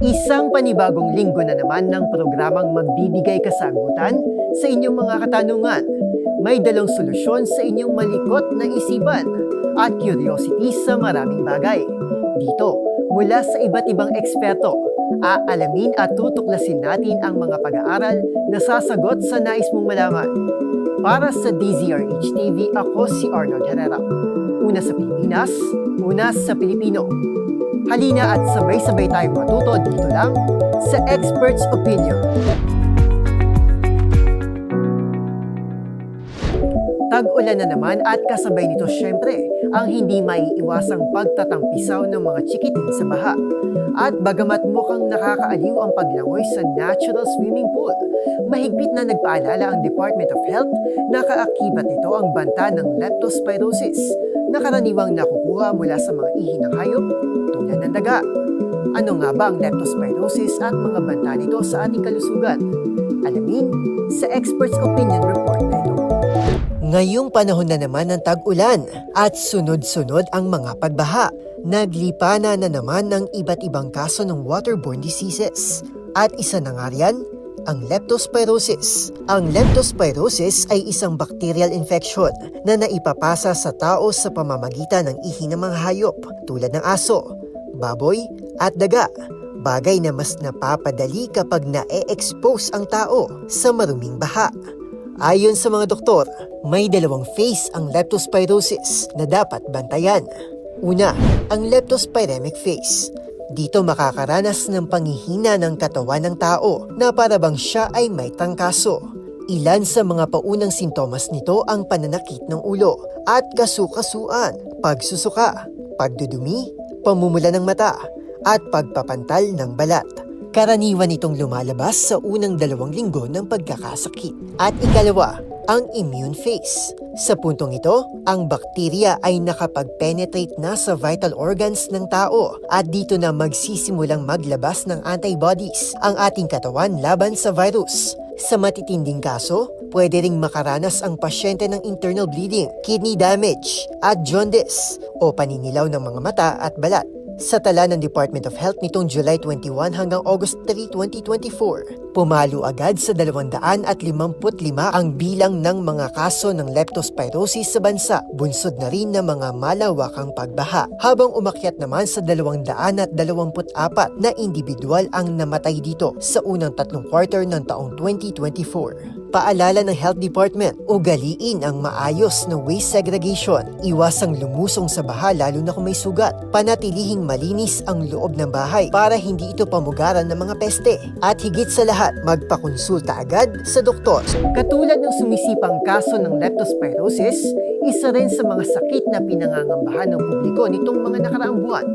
Isang panibagong linggo na naman ng programang magbibigay kasagutan sa inyong mga katanungan. May dalawang solusyon sa inyong malikot na isipan at curiosity sa maraming bagay. Dito, mula sa iba't ibang eksperto, aalamin at tutuklasin natin ang mga pag-aaral na sasagot sa nais mong malaman. Para sa DZRH TV, ako si Arnold Herrera. Una sa Pilipinas, una sa Pilipino. Halina at sabay-sabay tayong matuto dito lang sa Expert's Opinion. Tag-ulan na naman at kasabay nito syempre ang hindi maiiwasang pagtatampisaw ng mga chikitin sa baha. At bagamat mukhang nakakaaliw ang paglangoy sa natural swimming pool, mahigpit na nagpaalala ang Department of Health na kaakibat nito ang banta ng leptospirosis na karaniwang nakukuha mula sa mga ihi ng hayop tulad ng daga. Ano nga ba ang leptospirosis at mga banta nito sa ating kalusugan? Alamin sa Expert's Opinion Report na ito. Ngayong panahon na naman ng tag-ulan at sunod-sunod ang mga pagbaha. Naglipana na naman ng iba't ibang kaso ng waterborne diseases. At isa na nga riyan, ang leptospirosis. Ang leptospirosis ay isang bacterial infection na naipapasa sa tao sa pamamagitan ng ihi ng mga hayop tulad ng aso, baboy at daga. Bagay na mas napapadali kapag na-expose ang tao sa maruming baha. Ayon sa mga doktor, may dalawang phase ang leptospirosis na dapat bantayan. Una, ang leptospiremic phase. Dito makakaranas ng panghihina ng katawan ng tao na parabang siya ay may tangkaso. Ilan sa mga paunang sintomas nito ang pananakit ng ulo at kasukasuan, pagsusuka, pagdudumi, pamumula ng mata, at pagpapantal ng balat. Karaniwan itong lumalabas sa unang dalawang linggo ng pagkakasakit. At ikalawa, ang immune phase. Sa puntong ito, ang bakterya ay nakapag-penetrate na sa vital organs ng tao at dito na magsisimulang maglabas ng antibodies ang ating katawan laban sa virus. Sa matitinding kaso, pwede ring makaranas ang pasyente ng internal bleeding, kidney damage, at jaundice o paninilaw ng mga mata at balat. Sa tala ng Department of Health nitong July 21 hanggang August 3, 2024, pumalo agad sa 255 ang bilang ng mga kaso ng leptospirosis sa bansa, bunsod na rin ng mga malawakang pagbaha, habang umakyat naman sa 224 na individual ang namatay dito sa unang tatlong quarter ng taong 2024. Paalala ng Health Department, ugaliin ang maayos na waste segregation, iwasang lumusong sa baha lalo na kung may sugat, panatilihing malinis ang loob ng bahay para hindi ito pamugaran ng mga peste, at higit sa lahat, magpakonsulta agad sa doktor. Katulad ng sumisipang kaso ng leptospirosis, isa rin sa mga sakit na pinangangambahan ng publiko nitong mga nakaraang buwan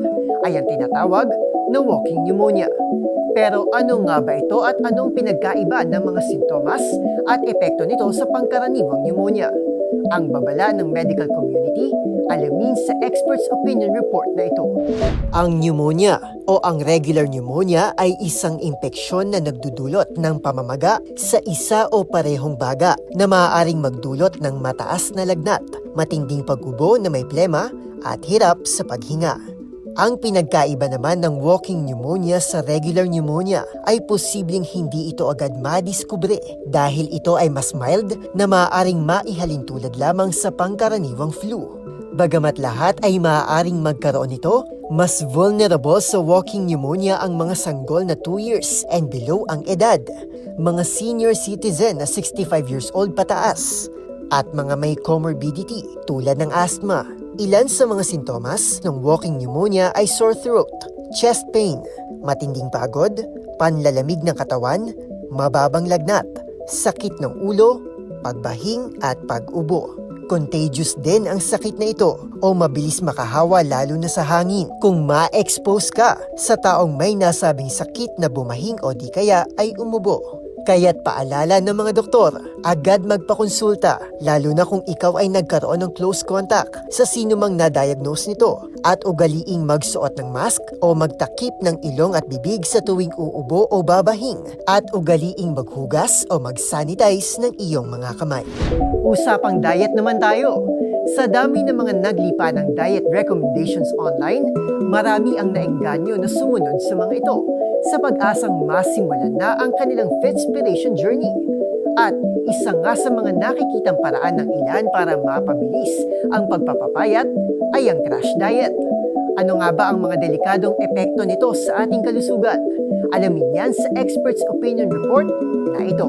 ay ang tinatawag na walking pneumonia. Pero ano nga ba ito at anong pinagkaiba ng mga sintomas at epekto nito sa pangkaraniwang pneumonia? Ang babala ng medical community, alamin sa Expert's Opinion Report na ito. Ang pneumonia o ang regular pneumonia ay isang impeksyon na nagdudulot ng pamamaga sa isa o parehong baga na maaaring magdulot ng mataas na lagnat, matinding pag-ubo na may plema at hirap sa paghinga. Ang pinagkaiba naman ng walking pneumonia sa regular pneumonia ay posibleng hindi ito agad madiskubre dahil ito ay mas mild na maaaring maihalin tulad lamang sa pangkaraniwang flu. Bagamat lahat ay maaaring magkaroon nito, mas vulnerable sa walking pneumonia ang mga sanggol na 2 years and below ang edad, mga senior citizen na 65 years old pataas, at mga may comorbidity tulad ng asthma, Ilan sa mga sintomas ng walking pneumonia ay sore throat, chest pain, matinding pagod, panlalamig ng katawan, mababang lagnat, sakit ng ulo, pagbahing at pag-ubo. Contagious din ang sakit na ito o mabilis makahawa lalo na sa hangin kung ma-expose ka sa taong may nasabing sakit na bumahing o di kaya ay umubo. Kaya't paalala ng mga doktor, agad magpakonsulta, lalo na kung ikaw ay nagkaroon ng close contact sa sino mang na-diagnose nito at ugaliing magsuot ng mask o magtakip ng ilong at bibig sa tuwing uubo o babahing at ugaliing maghugas o mag-sanitize ng iyong mga kamay. Usapang diet naman tayo. Sa dami ng mga naglipa ng diet recommendations online, marami ang naengganyo na sumunod sa mga ito sa pag-asang masimulan na ang kanilang Fitspiration journey. At isa nga sa mga nakikitang paraan ng ilan para mapabilis ang pagpapapayat ay ang crash diet. Ano nga ba ang mga delikadong epekto nito sa ating kalusugan? Alamin yan sa Experts Opinion Report na ito.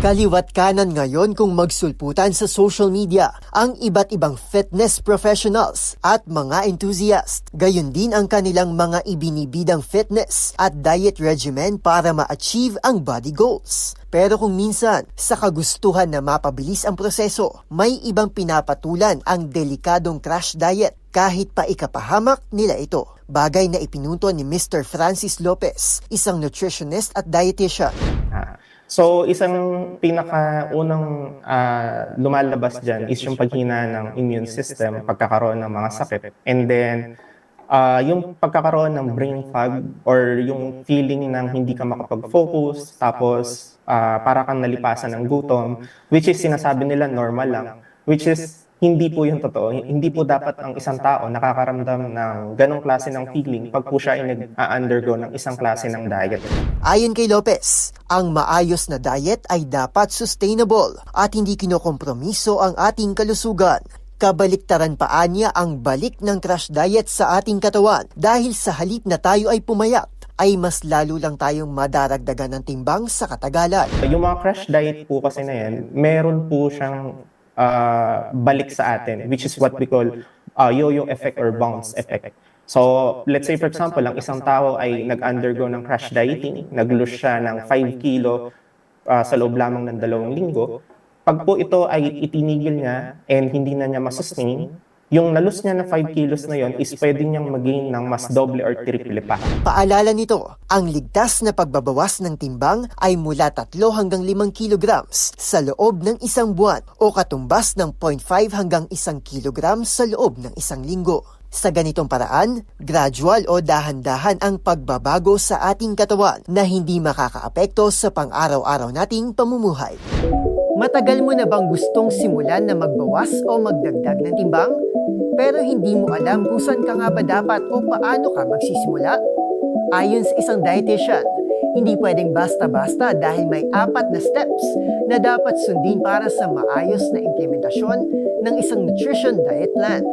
Kaliwat kanan ngayon kung magsulputan sa social media ang iba't ibang fitness professionals at mga enthusiast. Gayon din ang kanilang mga ibinibidang fitness at diet regimen para ma-achieve ang body goals. Pero kung minsan, sa kagustuhan na mapabilis ang proseso, may ibang pinapatulan ang delikadong crash diet kahit pa ikapahamak nila ito. Bagay na ipinunto ni Mr. Francis Lopez, isang nutritionist at dietitian. Ah, So, isang pinakaunang ah, lumalabas dyan is yung paghina ng immune system, pagkakaroon ng mga sakit. And then, ah, yung pagkakaroon ng brain fog or yung feeling ng hindi ka makapag-focus, tapos ah, para kang nalipasan ng gutom, which is sinasabi nila normal lang, which is hindi po yung totoo. Hindi po dapat ang isang tao nakakaramdam ng ganong klase ng feeling pag po siya ay nag-undergo ng isang klase ng diet. Ayon kay Lopez, ang maayos na diet ay dapat sustainable at hindi kinokompromiso ang ating kalusugan. Kabaliktaran pa niya ang balik ng crash diet sa ating katawan dahil sa halip na tayo ay pumayat ay mas lalo lang tayong madaragdagan ng timbang sa katagalan. Yung mga crash diet po kasi na yan, meron po siyang ah, balik sa atin, which is what we call ah, yo-yo effect or bounce effect. So, let's say for example, ang isang tao ay nag-undergo ng crash dieting, nag-lose siya ng 5 kilo ah, sa loob lamang ng dalawang linggo. Pag po ito ay itinigil niya and hindi na niya masustain, yung nalus niya na 5 kilos na yon is pwede niyang mag-gain ng mas doble or triple pa. Paalala nito, ang ligtas na pagbabawas ng timbang ay mula 3 hanggang 5 kilograms sa loob ng isang buwan o katumbas ng 0.5 hanggang 1 kilograms sa loob ng isang linggo. Sa ganitong paraan, gradual o dahan-dahan ang pagbabago sa ating katawan na hindi makakaapekto sa pang-araw-araw nating pamumuhay. Matagal mo na bang gustong simulan na magbawas o magdagdag ng timbang? Pero hindi mo alam kung saan ka nga ba dapat o paano ka magsisimula? Ayon sa isang dietitian, hindi pwedeng basta-basta dahil may apat na steps na dapat sundin para sa maayos na implementasyon ng isang nutrition diet plan.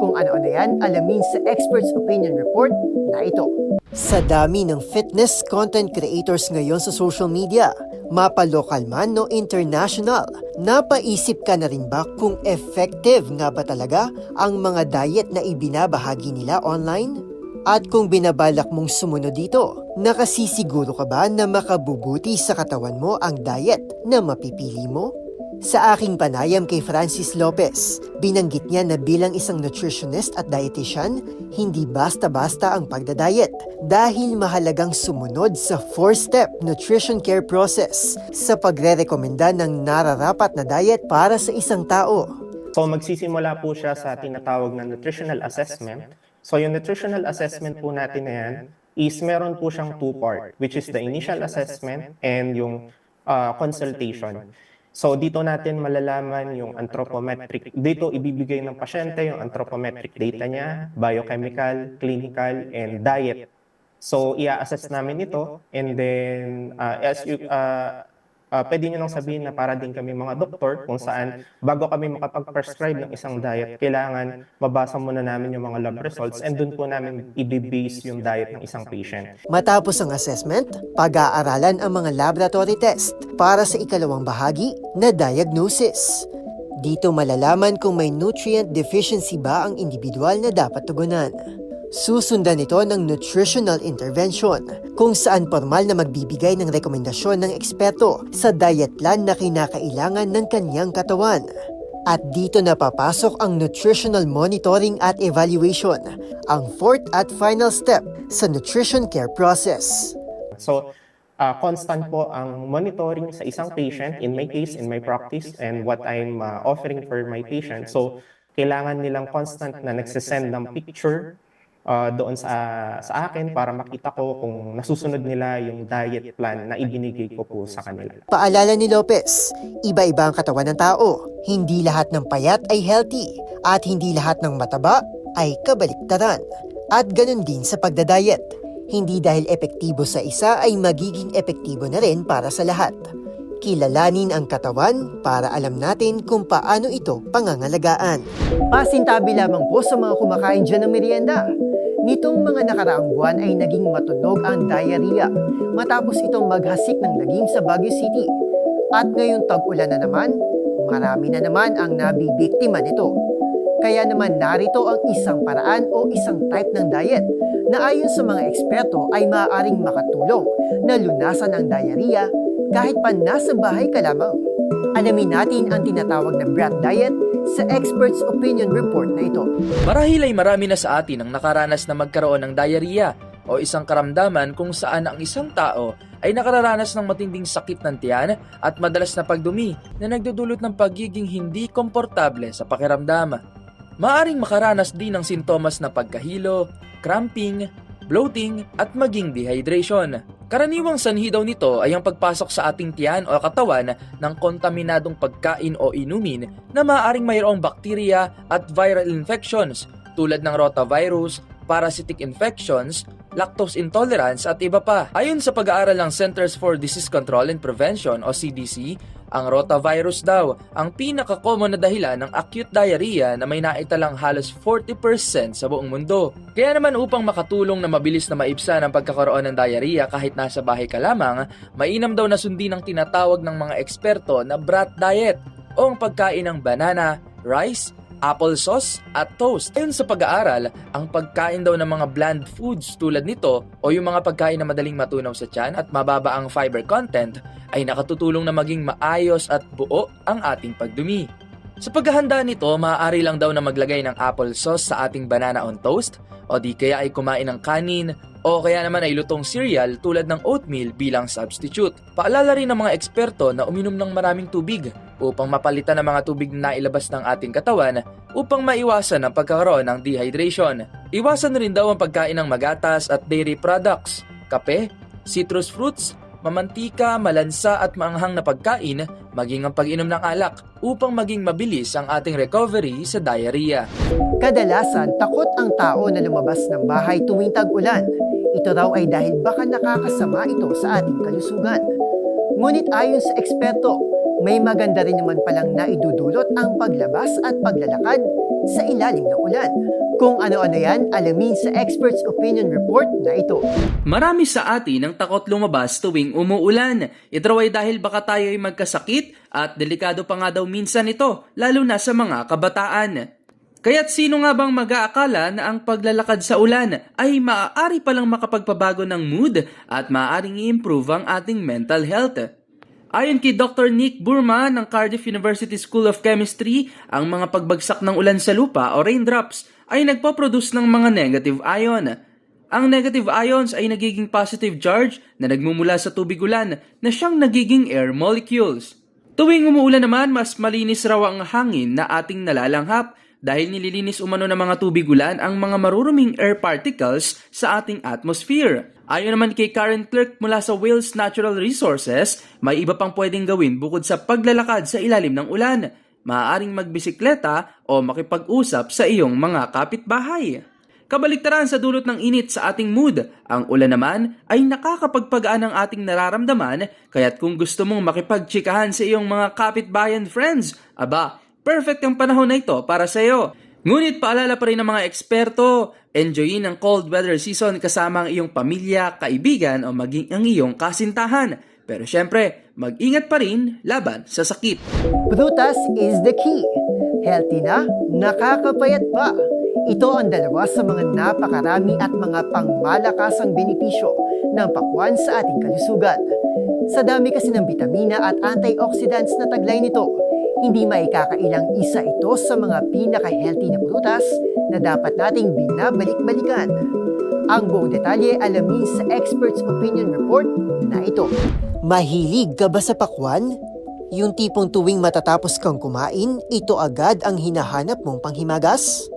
Kung ano-ano yan, alamin sa Experts Opinion Report na ito. Sa dami ng fitness content creators ngayon sa social media, mapa-local man o international, napaisip ka na rin ba kung effective nga ba talaga ang mga diet na ibinabahagi nila online? At kung binabalak mong sumunod dito, nakasisiguro ka ba na makabubuti sa katawan mo ang diet na mapipili mo? Sa aking panayam kay Francis Lopez, binanggit niya na bilang isang nutritionist at dietitian, hindi basta-basta ang pagdadayet dahil mahalagang sumunod sa 4-step nutrition care process sa pagre-rekomenda ng nararapat na diet para sa isang tao. So magsisimula po siya sa tinatawag na nutritional assessment. So yung nutritional assessment po natin na yan is meron po siyang two-part, which is the initial assessment and yung uh, consultation. So dito natin malalaman yung anthropometric, dito ibibigay ng pasyente yung anthropometric data niya, biochemical, clinical, and diet. So i-assess namin ito and then uh, as you, uh, uh, pwede nyo nang sabihin na para din kami mga doktor kung saan bago kami makapag-prescribe ng isang diet, kailangan mabasa muna namin yung mga lab results and dun po namin i-base yung diet ng isang patient. Matapos ang assessment, pag-aaralan ang mga laboratory test para sa ikalawang bahagi na diagnosis. Dito malalaman kung may nutrient deficiency ba ang individual na dapat tugunan. Susundan ito ng nutritional intervention kung saan formal na magbibigay ng rekomendasyon ng eksperto sa diet plan na kinakailangan ng kanyang katawan. At dito na papasok ang nutritional monitoring at evaluation, ang fourth at final step sa nutrition care process. So, uh, constant po ang monitoring sa isang patient, in my case, in my practice, and what I'm uh, offering for my patient. So, kailangan nilang constant na nagsisend ng picture uh, doon sa, sa akin para makita ko kung nasusunod nila yung diet plan na ibinigay ko po sa kanila. Paalala ni Lopez, iba-iba ang katawan ng tao. Hindi lahat ng payat ay healthy at hindi lahat ng mataba ay kabaliktaran. At ganun din sa pagdadayet. Hindi dahil epektibo sa isa ay magiging epektibo na rin para sa lahat. Kilalanin ang katawan para alam natin kung paano ito pangangalagaan. Pasintabi lamang po sa mga kumakain dyan ng merienda. Nitong mga nakaraang buwan ay naging matunog ang diarrhea matapos itong maghasik ng lagim sa Baguio City. At ngayong tag-ulan na naman, marami na naman ang nabibiktima nito. Kaya naman narito ang isang paraan o isang type ng diet na ayon sa mga eksperto ay maaaring makatulong na lunasan ang diarrhea kahit pa nasa bahay ka lamang. Alamin natin ang tinatawag na brat diet sa experts opinion report na ito. Marahil ay marami na sa atin ang nakaranas na magkaroon ng diarrhea o isang karamdaman kung saan ang isang tao ay nakararanas ng matinding sakit ng tiyan at madalas na pagdumi na nagdudulot ng pagiging hindi komportable sa pakiramdam. Maaring makaranas din ng sintomas na pagkahilo, cramping, bloating at maging dehydration. Karaniwang sanhi daw nito ay ang pagpasok sa ating tiyan o katawan ng kontaminadong pagkain o inumin na maaaring mayroong bakterya at viral infections tulad ng rotavirus, parasitic infections, lactose intolerance at iba pa. Ayon sa pag-aaral ng Centers for Disease Control and Prevention o CDC, ang rotavirus daw ang pinaka-common na dahilan ng acute diarrhea na may naitalang halos 40% sa buong mundo. Kaya naman upang makatulong na mabilis na maibsan ang pagkakaroon ng diarrhea kahit nasa bahay ka lamang, mainam daw na sundin ang tinatawag ng mga eksperto na brat diet o ang pagkain ng banana, rice, applesauce at toast. Ayon sa pag-aaral, ang pagkain daw ng mga bland foods tulad nito o yung mga pagkain na madaling matunaw sa tiyan at mababa ang fiber content ay nakatutulong na maging maayos at buo ang ating pagdumi. Sa paghahanda nito, maaari lang daw na maglagay ng applesauce sa ating banana on toast o di kaya ay kumain ng kanin o kaya naman ay lutong cereal tulad ng oatmeal bilang substitute. Paalala rin ng mga eksperto na uminom ng maraming tubig upang mapalitan ang mga tubig na nailabas ng ating katawan upang maiwasan ang pagkakaroon ng dehydration. Iwasan rin daw ang pagkain ng magatas at dairy products, kape, citrus fruits, mamantika, malansa at maanghang na pagkain, maging ang pag-inom ng alak upang maging mabilis ang ating recovery sa diarrhea. Kadalasan, takot ang tao na lumabas ng bahay tuwing tag-ulan. Ito raw ay dahil baka nakakasama ito sa ating kalusugan. Ngunit ayon sa eksperto, may maganda rin naman palang naidudulot ang paglabas at paglalakad sa ilalim ng ulan. Kung ano-ano yan, alamin sa Experts Opinion Report na ito. Marami sa atin ang takot lumabas tuwing umuulan. Ito ay dahil baka tayo ay magkasakit at delikado pa nga daw minsan ito, lalo na sa mga kabataan. Kaya't sino nga bang mag-aakala na ang paglalakad sa ulan ay maaari palang makapagpabago ng mood at maaaring i-improve ang ating mental health? Ayon kay Dr. Nick Burma ng Cardiff University School of Chemistry, ang mga pagbagsak ng ulan sa lupa o raindrops ay nagpo-produce ng mga negative ion. Ang negative ions ay nagiging positive charge na nagmumula sa tubig ulan na siyang nagiging air molecules. Tuwing umuulan naman, mas malinis raw ang hangin na ating nalalanghap dahil nililinis umano ng mga tubig ulan ang mga maruruming air particles sa ating atmosphere. Ayon naman kay Karen Clerk mula sa Wales Natural Resources, may iba pang pwedeng gawin bukod sa paglalakad sa ilalim ng ulan. Maaaring magbisikleta o makipag-usap sa iyong mga kapitbahay. Kabaliktaran sa dulot ng init sa ating mood, ang ulan naman ay nakakapagpagaan ng ating nararamdaman kaya't kung gusto mong makipagtsikahan sa iyong mga kapitbayan friends, aba, perfect ang panahon na ito para sa iyo. Ngunit paalala pa rin ng mga eksperto, enjoyin ang cold weather season kasama ang iyong pamilya, kaibigan o maging ang iyong kasintahan. Pero syempre, mag-ingat pa rin laban sa sakit. Prutas is the key. Healthy na, nakakapayat pa. Ito ang dalawa sa mga napakarami at mga pangmalakasang benepisyo ng pakwan sa ating kalusugan. Sa dami kasi ng bitamina at antioxidants na taglay nito, hindi maikakailang isa ito sa mga pinaka-healthy na prutas na dapat nating binabalik-balikan. Ang buong detalye alamin sa Experts Opinion Report na ito. Mahilig ka ba sa pakwan? Yung tipong tuwing matatapos kang kumain, ito agad ang hinahanap mong panghimagas?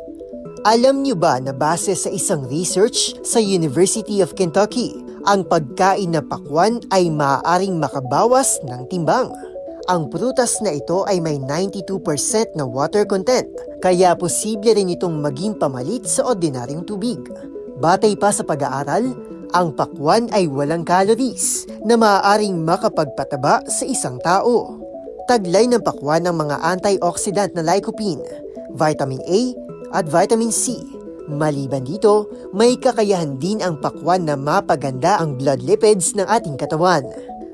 Alam niyo ba na base sa isang research sa University of Kentucky, ang pagkain na pakwan ay maaaring makabawas ng timbang. Ang prutas na ito ay may 92% na water content, kaya posible rin itong maging pamalit sa ordinaryong tubig. Batay pa sa pag-aaral, ang pakwan ay walang calories na maaaring makapagpataba sa isang tao. Taglay ng pakwan ng mga antioxidant na lycopene, vitamin A at vitamin C. Maliban dito, may kakayahan din ang pakwan na mapaganda ang blood lipids ng ating katawan.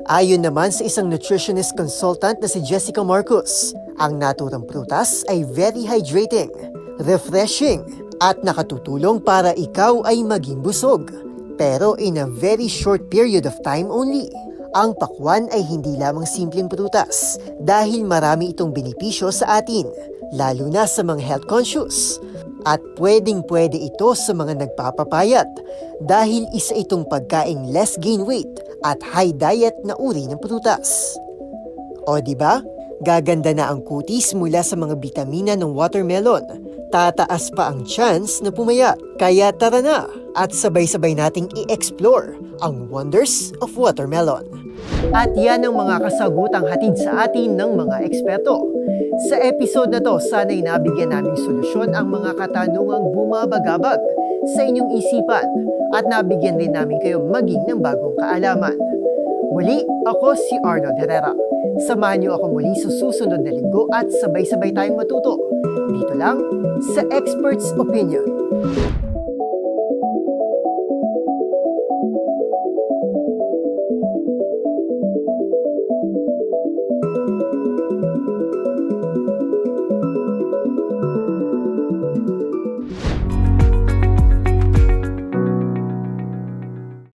Ayon naman sa isang nutritionist consultant na si Jessica Marcus, ang naturang prutas ay very hydrating, refreshing, at nakatutulong para ikaw ay maging busog. Pero in a very short period of time only. Ang pakwan ay hindi lamang simpleng prutas dahil marami itong benepisyo sa atin, lalo na sa mga health conscious. At pwedeng pwede ito sa mga nagpapapayat dahil isa itong pagkaing less gain weight at high diet na uri ng prutas. O di ba? Gaganda na ang kutis mula sa mga bitamina ng watermelon. Tataas pa ang chance na pumayat. Kaya tara na at sabay-sabay nating i-explore ang wonders of watermelon. At yan ang mga kasagutang hatid sa atin ng mga eksperto. Sa episode na to, sana'y nabigyan naming solusyon ang mga katanungang bumabagabag sa inyong isipan at nabigyan din namin kayo maging ng bagong kaalaman. Muli, ako si Arnold Herrera. Samahan niyo ako muli sa susunod na linggo at sabay-sabay tayong matuto. Dito lang sa Expert's Opinion.